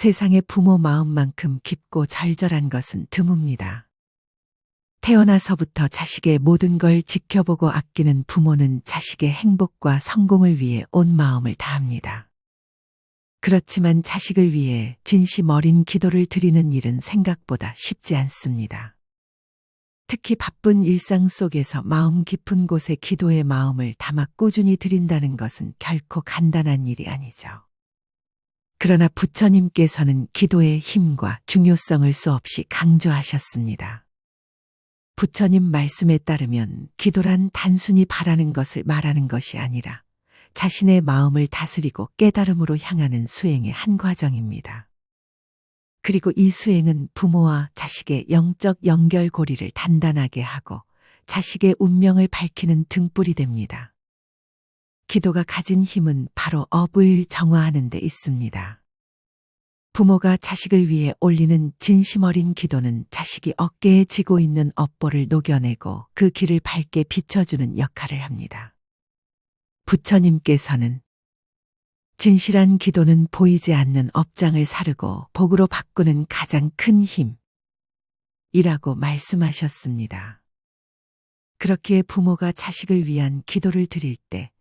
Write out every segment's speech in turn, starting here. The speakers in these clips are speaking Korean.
세상의 부모 마음만큼 깊고 절절한 것은 드뭅니다. 태어나서부터 자식의 모든 걸 지켜보고 아끼는 부모는 자식의 행복과 성공을 위해 온 마음을 다합니다. 그렇지만 자식을 위해 진심 어린 기도를 드리는 일은 생각보다 쉽지 않습니다. 특히 바쁜 일상 속에서 마음 깊은 곳에 기도의 마음을 담아 꾸준히 드린다는 것은 결코 간단한 일이 아니죠. 그러나 부처님께서는 기도의 힘과 중요성을 수없이 강조하셨습니다. 부처님 말씀에 따르면 기도란 단순히 바라는 것을 말하는 것이 아니라 자신의 마음을 다스리고 깨달음으로 향하는 수행의 한 과정입니다. 그리고 이 수행은 부모와 자식의 영적 연결고리를 단단하게 하고 자식의 운명을 밝히는 등불이 됩니다. 기도가 가진 힘은 바로 업을 정화하는 데 있습니다. 부모가 자식을 위해 올리는 진심 어린 기도는 자식이 어깨에 지고 있는 업보를 녹여내고 그 길을 밝게 비춰주는 역할을 합니다. 부처님께서는 진실한 기도는 보이지 않는 업장을 사르고 복으로 바꾸는 가장 큰 힘. 이라고 말씀하셨습니다. 그렇기에 부모가 자식을 위한 기도를 드릴 때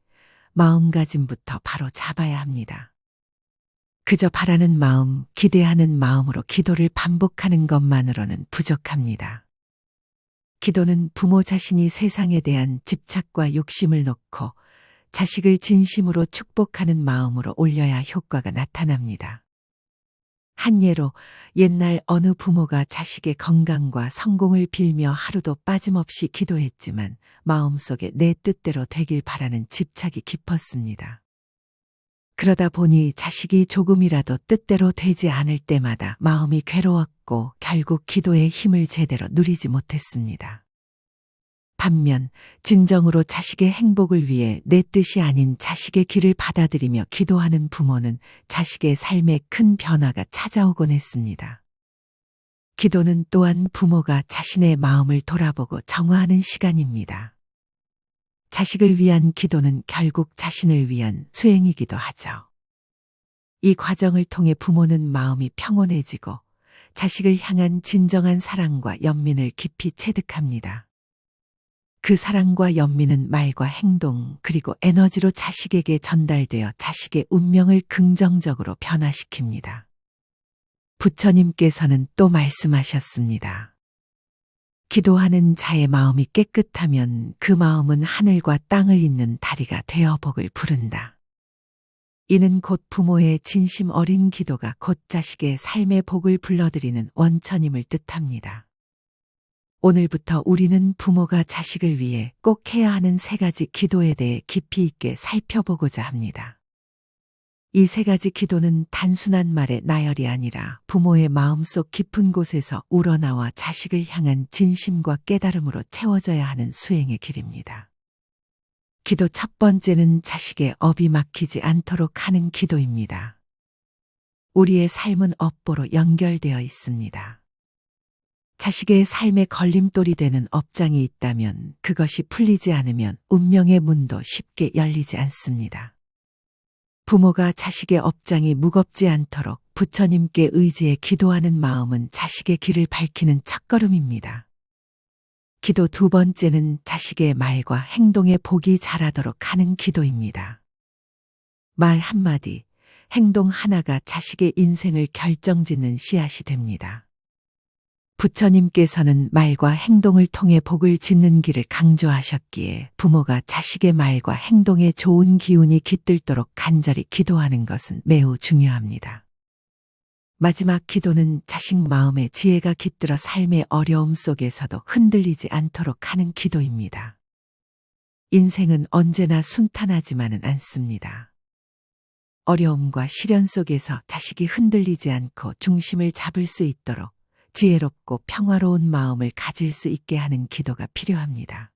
마음가짐부터 바로 잡아야 합니다. 그저 바라는 마음, 기대하는 마음으로 기도를 반복하는 것만으로는 부족합니다. 기도는 부모 자신이 세상에 대한 집착과 욕심을 놓고 자식을 진심으로 축복하는 마음으로 올려야 효과가 나타납니다. 한 예로 옛날 어느 부모가 자식의 건강과 성공을 빌며 하루도 빠짐없이 기도했지만 마음속에 내 뜻대로 되길 바라는 집착이 깊었습니다. 그러다 보니 자식이 조금이라도 뜻대로 되지 않을 때마다 마음이 괴로웠고 결국 기도의 힘을 제대로 누리지 못했습니다. 반면 진정으로 자식의 행복을 위해 내 뜻이 아닌 자식의 길을 받아들이며 기도하는 부모는 자식의 삶에 큰 변화가 찾아오곤 했습니다. 기도는 또한 부모가 자신의 마음을 돌아보고 정화하는 시간입니다. 자식을 위한 기도는 결국 자신을 위한 수행이기도 하죠. 이 과정을 통해 부모는 마음이 평온해지고 자식을 향한 진정한 사랑과 연민을 깊이 체득합니다. 그 사랑과 연민은 말과 행동 그리고 에너지로 자식에게 전달되어 자식의 운명을 긍정적으로 변화시킵니다. 부처님께서는 또 말씀하셨습니다. 기도하는 자의 마음이 깨끗하면 그 마음은 하늘과 땅을 잇는 다리가 되어 복을 부른다. 이는 곧 부모의 진심 어린 기도가 곧 자식의 삶의 복을 불러들이는 원천임을 뜻합니다. 오늘부터 우리는 부모가 자식을 위해 꼭 해야 하는 세 가지 기도에 대해 깊이 있게 살펴보고자 합니다. 이 세 가지 기도는 단순한 말의 나열이 아니라 부모의 마음속 깊은 곳에서 우러나와 자식을 향한 진심과 깨달음으로 채워져야 하는 수행의 길입니다. 기도 첫 번째는 자식의 업이 막히지 않도록 하는 기도입니다. 우리의 삶은 업보로 연결되어 있습니다. 자식의 삶에 걸림돌이 되는 업장이 있다면 그것이 풀리지 않으면 운명의 문도 쉽게 열리지 않습니다. 부모가 자식의 업장이 무겁지 않도록 부처님께 의지해 기도하는 마음은 자식의 길을 밝히는 첫걸음입니다. 기도 두 번째는 자식의 말과 행동에 복이 자라도록 하는 기도입니다. 말 한마디, 행동 하나가 자식의 인생을 결정짓는 씨앗이 됩니다. 부처님께서는 말과 행동을 통해 복을 짓는 길을 강조하셨기에 부모가 자식의 말과 행동에 좋은 기운이 깃들도록 간절히 기도하는 것은 매우 중요합니다. 마지막 기도는 자식 마음에 지혜가 깃들어 삶의 어려움 속에서도 흔들리지 않도록 하는 기도입니다. 인생은 언제나 순탄하지만은 않습니다. 어려움과 시련 속에서 자식이 흔들리지 않고 중심을 잡을 수 있도록 지혜롭고 평화로운 마음을 가질 수 있게 하는 기도가 필요합니다.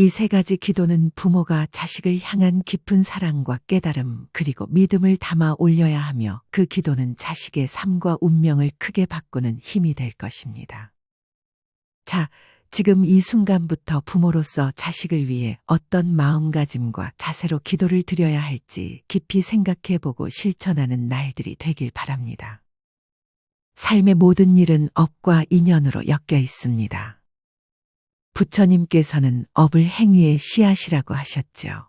이 세 가지 기도는 부모가 자식을 향한 깊은 사랑과 깨달음 그리고 믿음을 담아 올려야 하며 그 기도는 자식의 삶과 운명을 크게 바꾸는 힘이 될 것입니다. 자, 지금 이 순간부터 부모로서 자식을 위해 어떤 마음가짐과 자세로 기도를 드려야 할지 깊이 생각해 보고 실천하는 날들이 되길 바랍니다. 삶의 모든 일은 업과 인연으로 엮여 있습니다. 부처님께서는 업을 행위의 씨앗이라고 하셨죠.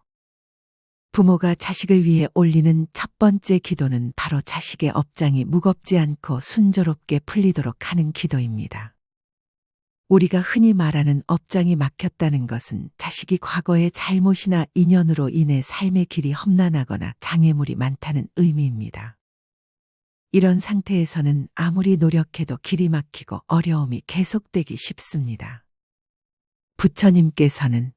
부모가 자식을 위해 올리는 첫 번째 기도는 바로 자식의 업장이 무겁지 않고 순조롭게 풀리도록 하는 기도입니다. 우리가 흔히 말하는 업장이 막혔다는 것은 자식이 과거의 잘못이나 인연으로 인해 삶의 길이 험난하거나 장애물이 많다는 의미입니다. 이런 상태에서는 아무리 노력해도 길이 막히고 어려움이 계속되기 쉽습니다. 부처님께서는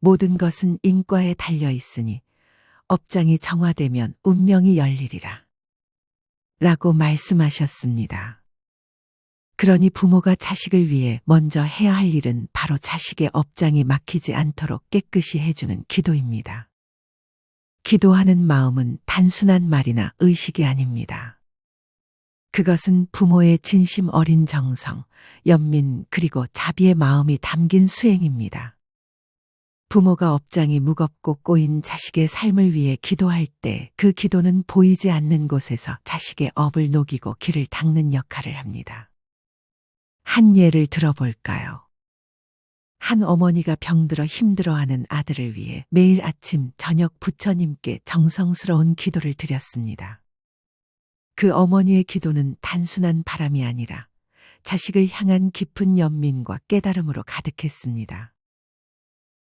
모든 것은 인과에 달려 있으니 업장이 정화되면 운명이 열리리라. 라고 말씀하셨습니다. 그러니 부모가 자식을 위해 먼저 해야 할 일은 바로 자식의 업장이 막히지 않도록 깨끗이 해주는 기도입니다. 기도하는 마음은 단순한 말이나 의식이 아닙니다. 그것은 부모의 진심 어린 정성, 연민 그리고 자비의 마음이 담긴 수행입니다. 부모가 업장이 무겁고 꼬인 자식의 삶을 위해 기도할 때 그 기도는 보이지 않는 곳에서 자식의 업을 녹이고 길을 닦는 역할을 합니다. 한 예를 들어볼까요? 한 어머니가 병들어 힘들어하는 아들을 위해 매일 아침 저녁 부처님께 정성스러운 기도를 드렸습니다. 그 어머니의 기도는 단순한 바람이 아니라 자식을 향한 깊은 연민과 깨달음으로 가득했습니다.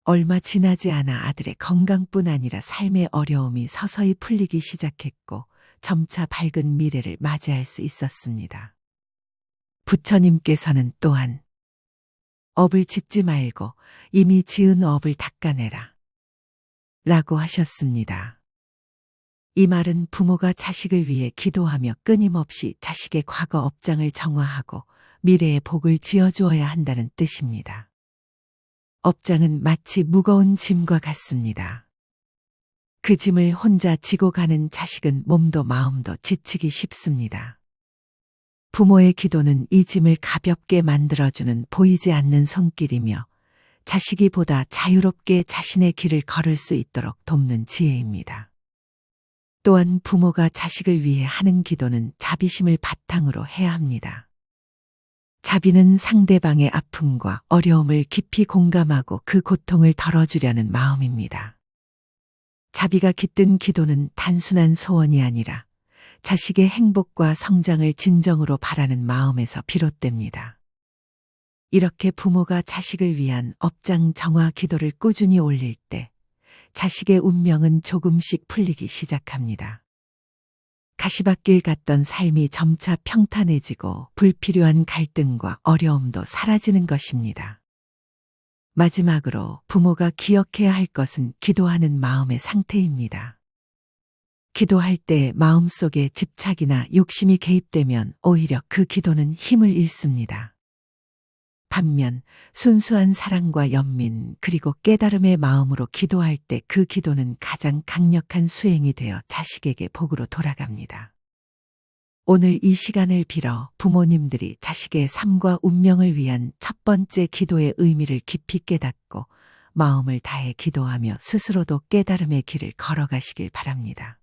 얼마 지나지 않아 아들의 건강뿐 아니라 삶의 어려움이 서서히 풀리기 시작했고 점차 밝은 미래를 맞이할 수 있었습니다. 부처님께서는 또한 업을 짓지 말고 이미 지은 업을 닦아내라. 라고 하셨습니다. 이 말은 부모가 자식을 위해 기도하며 끊임없이 자식의 과거 업장을 정화하고 미래의 복을 지어주어야 한다는 뜻입니다. 업장은 마치 무거운 짐과 같습니다. 그 짐을 혼자 지고 가는 자식은 몸도 마음도 지치기 쉽습니다. 부모의 기도는 이 짐을 가볍게 만들어주는 보이지 않는 손길이며 자식이 보다 자유롭게 자신의 길을 걸을 수 있도록 돕는 지혜입니다. 또한 부모가 자식을 위해 하는 기도는 자비심을 바탕으로 해야 합니다. 자비는 상대방의 아픔과 어려움을 깊이 공감하고 그 고통을 덜어주려는 마음입니다. 자비가 깃든 기도는 단순한 소원이 아니라 자식의 행복과 성장을 진정으로 바라는 마음에서 비롯됩니다. 이렇게 부모가 자식을 위한 업장 정화 기도를 꾸준히 올릴 때 자식의 운명은 조금씩 풀리기 시작합니다. 가시밭길 갔던 삶이 점차 평탄해지고 불필요한 갈등과 어려움도 사라지는 것입니다. 마지막으로 부모가 기억해야 할 것은 기도하는 마음의 상태입니다. 기도할 때 마음속에 집착이나 욕심이 개입되면 오히려 그 기도는 힘을 잃습니다. 반면 순수한 사랑과 연민 그리고 깨달음의 마음으로 기도할 때 그 기도는 가장 강력한 수행이 되어 자식에게 복으로 돌아갑니다. 오늘 이 시간을 빌어 부모님들이 자식의 삶과 운명을 위한 첫 번째 기도의 의미를 깊이 깨닫고 마음을 다해 기도하며 스스로도 깨달음의 길을 걸어가시길 바랍니다.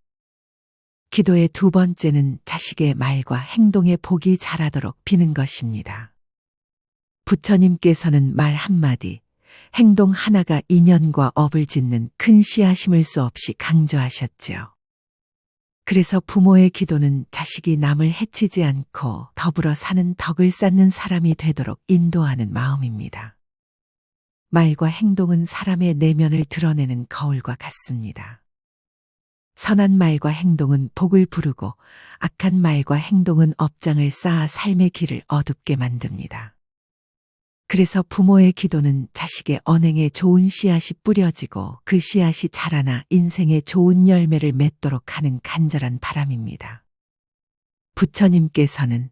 기도의 두 번째는 자식의 말과 행동에 복이 자라도록 비는 것입니다. 부처님께서는 말 한마디, 행동 하나가 인연과 업을 짓는 큰 씨앗임을 수 없이 강조하셨지요. 그래서 부모의 기도는 자식이 남을 해치지 않고 더불어 사는 덕을 쌓는 사람이 되도록 인도하는 마음입니다. 말과 행동은 사람의 내면을 드러내는 거울과 같습니다. 선한 말과 행동은 복을 부르고 악한 말과 행동은 업장을 쌓아 삶의 길을 어둡게 만듭니다. 그래서 부모의 기도는 자식의 언행에 좋은 씨앗이 뿌려지고 그 씨앗이 자라나 인생에 좋은 열매를 맺도록 하는 간절한 바람입니다. 부처님께서는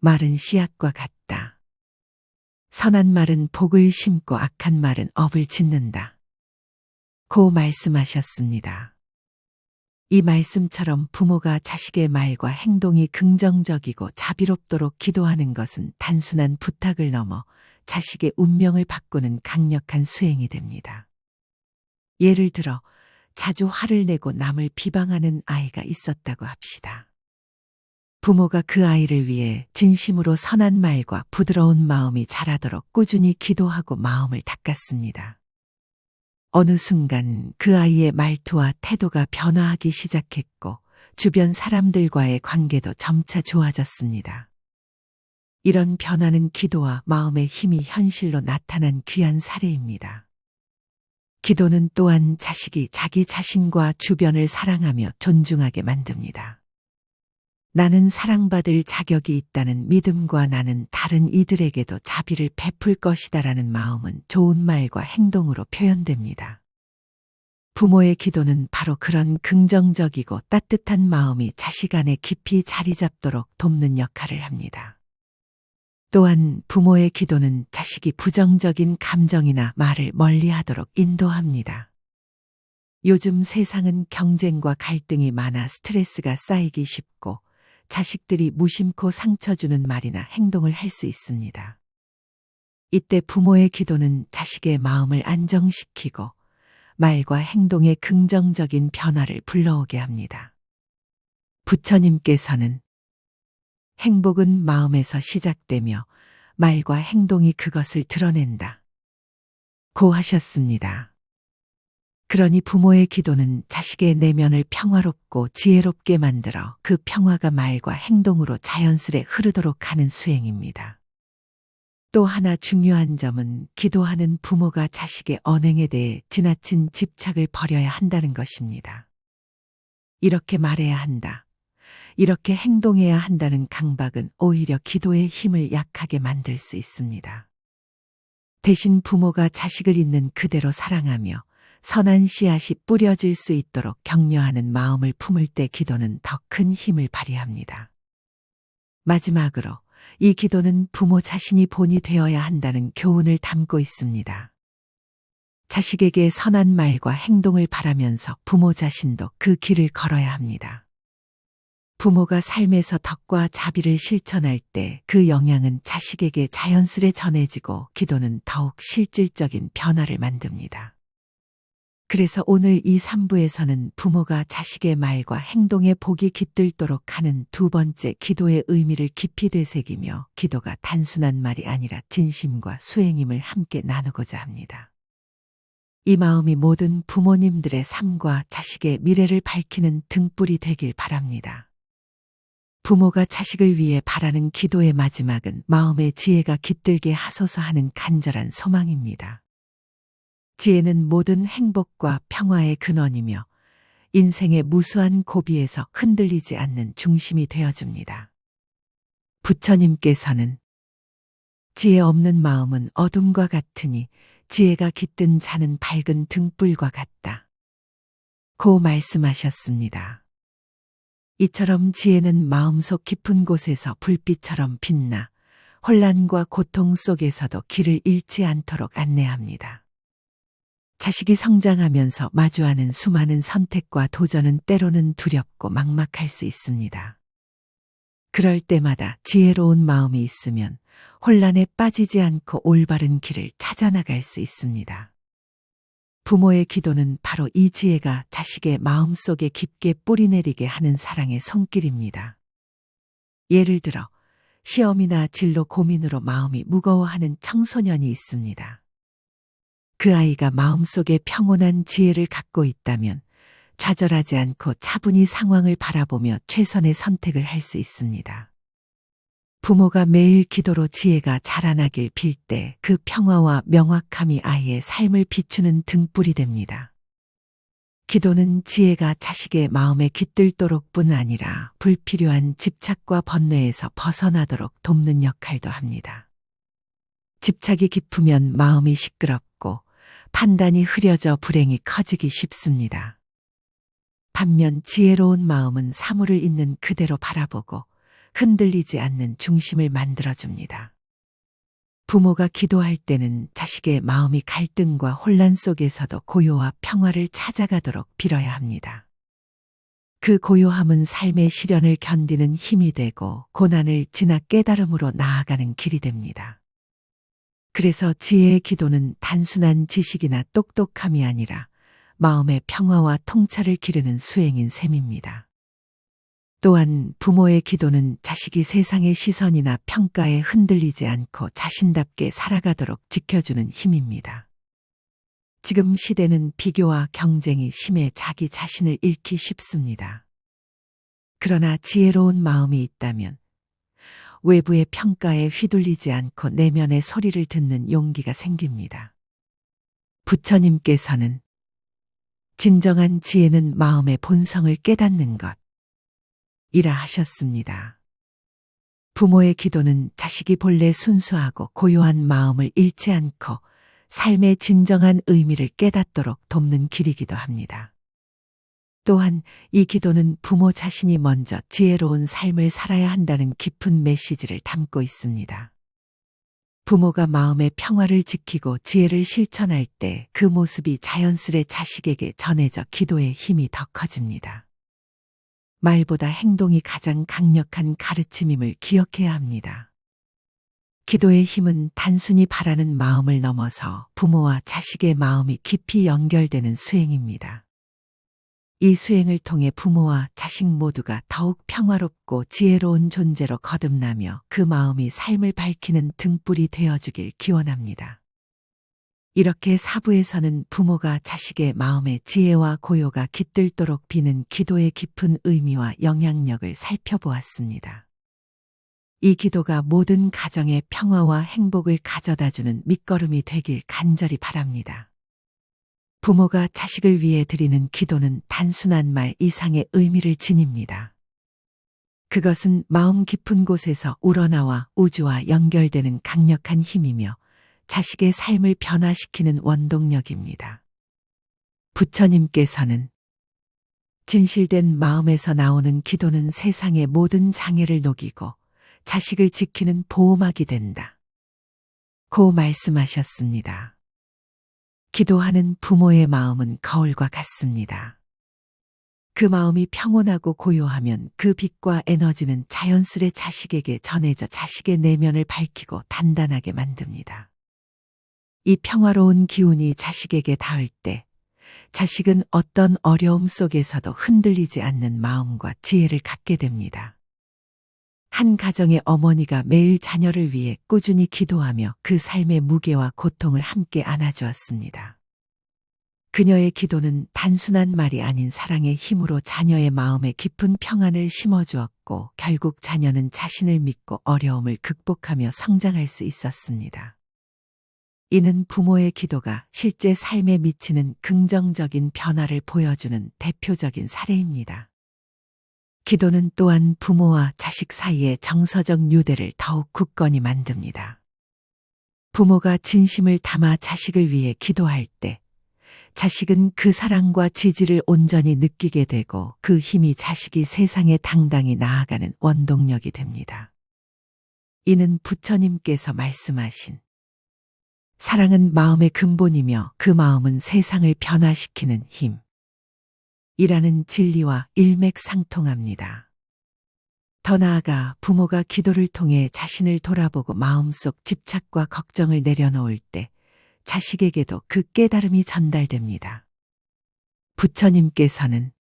말은 씨앗과 같다. 선한 말은 복을 심고 악한 말은 업을 짓는다. 고 말씀하셨습니다. 이 말씀처럼 부모가 자식의 말과 행동이 긍정적이고 자비롭도록 기도하는 것은 단순한 부탁을 넘어 자식의 운명을 바꾸는 강력한 수행이 됩니다. 예를 들어 자주 화를 내고 남을 비방하는 아이가 있었다고 합시다. 부모가 그 아이를 위해 진심으로 선한 말과 부드러운 마음이 자라도록 꾸준히 기도하고 마음을 닦았습니다. 어느 순간 그 아이의 말투와 태도가 변화하기 시작했고 주변 사람들과의 관계도 점차 좋아졌습니다. 이런 변화는 기도와 마음의 힘이 현실로 나타난 귀한 사례입니다. 기도는 또한 자식이 자기 자신과 주변을 사랑하며 존중하게 만듭니다. 나는 사랑받을 자격이 있다는 믿음과 나는 다른 이들에게도 자비를 베풀 것이다라는 마음은 좋은 말과 행동으로 표현됩니다. 부모의 기도는 바로 그런 긍정적이고 따뜻한 마음이 자식 안에 깊이 자리 잡도록 돕는 역할을 합니다. 또한 부모의 기도는 자식이 부정적인 감정이나 말을 멀리 하도록 인도합니다. 요즘 세상은 경쟁과 갈등이 많아 스트레스가 쌓이기 쉽고 자식들이 무심코 상처 주는 말이나 행동을 할 수 있습니다. 이때 부모의 기도는 자식의 마음을 안정시키고 말과 행동의 긍정적인 변화를 불러오게 합니다. 부처님께서는 행복은 마음에서 시작되며 말과 행동이 그것을 드러낸다. 고 하셨습니다. 그러니 부모의 기도는 자식의 내면을 평화롭고 지혜롭게 만들어 그 평화가 말과 행동으로 자연스레 흐르도록 하는 수행입니다. 또 하나 중요한 점은 기도하는 부모가 자식의 언행에 대해 지나친 집착을 버려야 한다는 것입니다. 이렇게 말해야 한다. 이렇게 행동해야 한다는 강박은 오히려 기도의 힘을 약하게 만들 수 있습니다. 대신 부모가 자식을 있는 그대로 사랑하며 선한 씨앗이 뿌려질 수 있도록 격려하는 마음을 품을 때 기도는 더 큰 힘을 발휘합니다. 마지막으로 이 기도는 부모 자신이 본이 되어야 한다는 교훈을 담고 있습니다. 자식에게 선한 말과 행동을 바라면서 부모 자신도 그 길을 걸어야 합니다. 부모가 삶에서 덕과 자비를 실천할 때 그 영향은 자식에게 자연스레 전해지고 기도는 더욱 실질적인 변화를 만듭니다. 그래서 오늘 이 3부에서는 부모가 자식의 말과 행동에 복이 깃들도록 하는 두 번째 기도의 의미를 깊이 되새기며 기도가 단순한 말이 아니라 진심과 수행임을 함께 나누고자 합니다. 이 마음이 모든 부모님들의 삶과 자식의 미래를 밝히는 등불이 되길 바랍니다. 부모가 자식을 위해 바라는 기도의 마지막은 마음의 지혜가 깃들게 하소서 하는 간절한 소망입니다. 지혜는 모든 행복과 평화의 근원이며 인생의 무수한 고비에서 흔들리지 않는 중심이 되어줍니다. 부처님께서는 지혜 없는 마음은 어둠과 같으니 지혜가 깃든 자는 밝은 등불과 같다. 고 말씀하셨습니다. 이처럼 지혜는 마음속 깊은 곳에서 불빛처럼 빛나 혼란과 고통 속에서도 길을 잃지 않도록 안내합니다. 자식이 성장하면서 마주하는 수많은 선택과 도전은 때로는 두렵고 막막할 수 있습니다. 그럴 때마다 지혜로운 마음이 있으면 혼란에 빠지지 않고 올바른 길을 찾아나갈 수 있습니다. 부모의 기도는 바로 이 지혜가 자식의 마음 속에 깊게 뿌리내리게 하는 사랑의 손길입니다. 예를 들어, 시험이나 진로 고민으로 마음이 무거워하는 청소년이 있습니다. 그 아이가 마음속에 평온한 지혜를 갖고 있다면 좌절하지 않고 차분히 상황을 바라보며 최선의 선택을 할 수 있습니다. 부모가 매일 기도로 지혜가 자라나길 빌 때 그 평화와 명확함이 아이의 삶을 비추는 등불이 됩니다. 기도는 지혜가 자식의 마음에 깃들도록 뿐 아니라 불필요한 집착과 번뇌에서 벗어나도록 돕는 역할도 합니다. 집착이 깊으면 마음이 시끄럽고 판단이 흐려져 불행이 커지기 쉽습니다. 반면 지혜로운 마음은 사물을 있는 그대로 바라보고 흔들리지 않는 중심을 만들어줍니다. 부모가 기도할 때는 자식의 마음이 갈등과 혼란 속에서도 고요와 평화를 찾아가도록 빌어야 합니다. 그 고요함은 삶의 시련을 견디는 힘이 되고 고난을 지나 깨달음으로 나아가는 길이 됩니다. 그래서 지혜의 기도는 단순한 지식이나 똑똑함이 아니라 마음의 평화와 통찰을 기르는 수행인 셈입니다. 또한 부모의 기도는 자식이 세상의 시선이나 평가에 흔들리지 않고 자신답게 살아가도록 지켜주는 힘입니다. 지금 시대는 비교와 경쟁이 심해 자기 자신을 잃기 쉽습니다. 그러나 지혜로운 마음이 있다면 외부의 평가에 휘둘리지 않고 내면의 소리를 듣는 용기가 생깁니다. 부처님께서는 진정한 지혜는 마음의 본성을 깨닫는 것. 이라 하셨습니다. 부모의 기도는 자식이 본래 순수하고 고요한 마음을 잃지 않고 삶의 진정한 의미를 깨닫도록 돕는 길이기도 합니다. 또한 이 기도는 부모 자신이 먼저 지혜로운 삶을 살아야 한다는 깊은 메시지를 담고 있습니다. 부모가 마음의 평화를 지키고 지혜를 실천할 때 그 모습이 자연스레 자식에게 전해져 기도의 힘이 더 커집니다. 말보다 행동이 가장 강력한 가르침임을 기억해야 합니다. 기도의 힘은 단순히 바라는 마음을 넘어서 부모와 자식의 마음이 깊이 연결되는 수행입니다. 이 수행을 통해 부모와 자식 모두가 더욱 평화롭고 지혜로운 존재로 거듭나며 그 마음이 삶을 밝히는 등불이 되어주길 기원합니다. 이렇게 사부에서는 부모가 자식의 마음의 지혜와 고요가 깃들도록 비는 기도의 깊은 의미와 영향력을 살펴보았습니다. 이 기도가 모든 가정의 평화와 행복을 가져다주는 밑거름이 되길 간절히 바랍니다. 부모가 자식을 위해 드리는 기도는 단순한 말 이상의 의미를 지닙니다. 그것은 마음 깊은 곳에서 우러나와 우주와 연결되는 강력한 힘이며 자식의 삶을 변화시키는 원동력입니다. 부처님께서는 진실된 마음에서 나오는 기도는 세상의 모든 장애를 녹이고 자식을 지키는 보호막이 된다. 고 말씀하셨습니다. 기도하는 부모의 마음은 거울과 같습니다. 그 마음이 평온하고 고요하면 그 빛과 에너지는 자연스레 자식에게 전해져 자식의 내면을 밝히고 단단하게 만듭니다. 이 평화로운 기운이 자식에게 닿을 때 자식은 어떤 어려움 속에서도 흔들리지 않는 마음과 지혜를 갖게 됩니다. 한 가정의 어머니가 매일 자녀를 위해 꾸준히 기도하며 그 삶의 무게와 고통을 함께 안아주었습니다. 그녀의 기도는 단순한 말이 아닌 사랑의 힘으로 자녀의 마음에 깊은 평안을 심어주었고 결국 자녀는 자신을 믿고 어려움을 극복하며 성장할 수 있었습니다. 이는 부모의 기도가 실제 삶에 미치는 긍정적인 변화를 보여주는 대표적인 사례입니다. 기도는 또한 부모와 자식 사이의 정서적 유대를 더욱 굳건히 만듭니다. 부모가 진심을 담아 자식을 위해 기도할 때 자식은 그 사랑과 지지를 온전히 느끼게 되고 그 힘이 자식이 세상에 당당히 나아가는 원동력이 됩니다. 이는 부처님께서 말씀하신 사랑은 마음의 근본이며 그 마음은 세상을 변화시키는 힘. 이라는 진리와 일맥상통합니다. 더 나아가 부모가 기도를 통해 자신을 돌아보고 마음속 집착과 걱정을 내려놓을 때 자식에게도 그 깨달음이 전달됩니다. 부처님께서는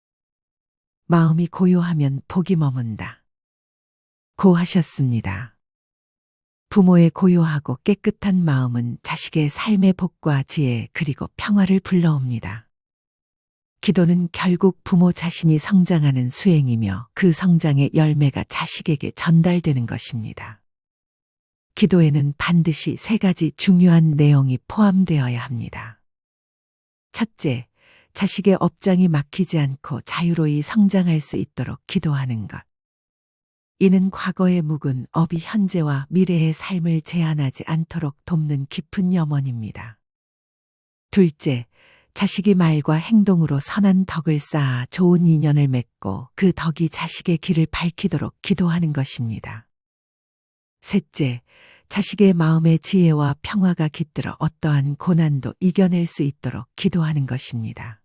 마음이 고요하면 복이 머문다. 고 하셨습니다. 부모의 고요하고 깨끗한 마음은 자식의 삶의 복과 지혜 그리고 평화를 불러옵니다. 기도는 결국 부모 자신이 성장하는 수행이며 그 성장의 열매가 자식에게 전달되는 것입니다. 기도에는 반드시 세 가지 중요한 내용이 포함되어야 합니다. 첫째, 자식의 업장이 막히지 않고 자유로이 성장할 수 있도록 기도하는 것. 이는 과거의 묵은 업이 현재와 미래의 삶을 제한하지 않도록 돕는 깊은 염원입니다. 둘째, 자식이 말과 행동으로 선한 덕을 쌓아 좋은 인연을 맺고 그 덕이 자식의 길을 밝히도록 기도하는 것입니다. 셋째, 자식의 마음의 지혜와 평화가 깃들어 어떠한 고난도 이겨낼 수 있도록 기도하는 것입니다.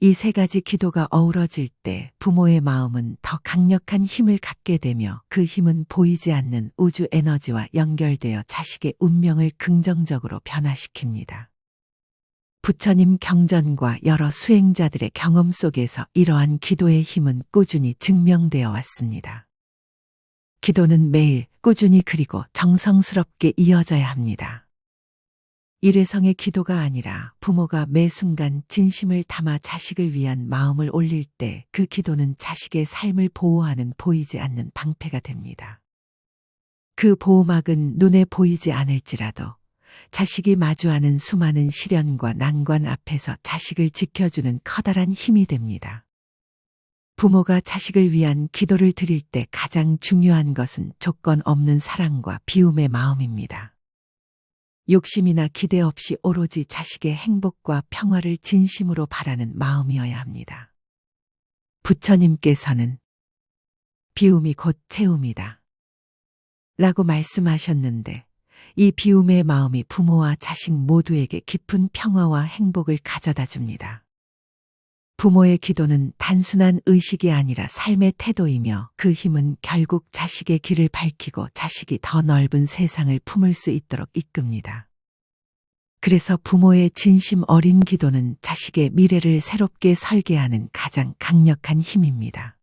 이 세 가지 기도가 어우러질 때 부모의 마음은 더 강력한 힘을 갖게 되며 그 힘은 보이지 않는 우주 에너지와 연결되어 자식의 운명을 긍정적으로 변화시킵니다. 부처님 경전과 여러 수행자들의 경험 속에서 이러한 기도의 힘은 꾸준히 증명되어 왔습니다. 기도는 매일 꾸준히 그리고 정성스럽게 이어져야 합니다. 일회성의 기도가 아니라 부모가 매 순간 진심을 담아 자식을 위한 마음을 올릴 때 그 기도는 자식의 삶을 보호하는 보이지 않는 방패가 됩니다. 그 보호막은 눈에 보이지 않을지라도 자식이 마주하는 수많은 시련과 난관 앞에서 자식을 지켜주는 커다란 힘이 됩니다. 부모가 자식을 위한 기도를 드릴 때 가장 중요한 것은 조건 없는 사랑과 비움의 마음입니다. 욕심이나 기대 없이 오로지 자식의 행복과 평화를 진심으로 바라는 마음이어야 합니다. 부처님께서는 비움이 곧 채움이다. 라고 말씀하셨는데 이 비움의 마음이 부모와 자식 모두에게 깊은 평화와 행복을 가져다 줍니다. 부모의 기도는 단순한 의식이 아니라 삶의 태도이며 그 힘은 결국 자식의 길을 밝히고 자식이 더 넓은 세상을 품을 수 있도록 이끕니다. 그래서 부모의 진심 어린 기도는 자식의 미래를 새롭게 설계하는 가장 강력한 힘입니다.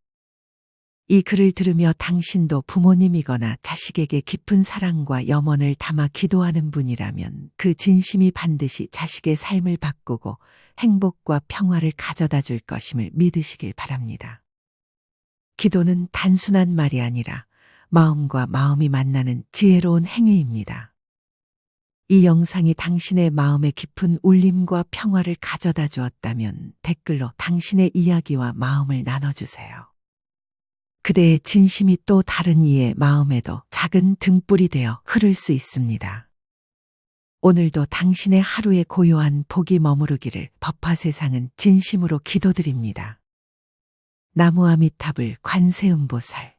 이 글을 들으며 당신도 부모님이거나 자식에게 깊은 사랑과 염원을 담아 기도하는 분이라면 그 진심이 반드시 자식의 삶을 바꾸고 행복과 평화를 가져다 줄 것임을 믿으시길 바랍니다. 기도는 단순한 말이 아니라 마음과 마음이 만나는 지혜로운 행위입니다. 이 영상이 당신의 마음에 깊은 울림과 평화를 가져다 주었다면 댓글로 당신의 이야기와 마음을 나눠주세요. 그대의 진심이 또 다른 이의 마음에도 작은 등불이 되어 흐를 수 있습니다. 오늘도 당신의 하루에 고요한 복이 머무르기를 법화 세상은 진심으로 기도드립니다. 나무아미탑을 관세음보살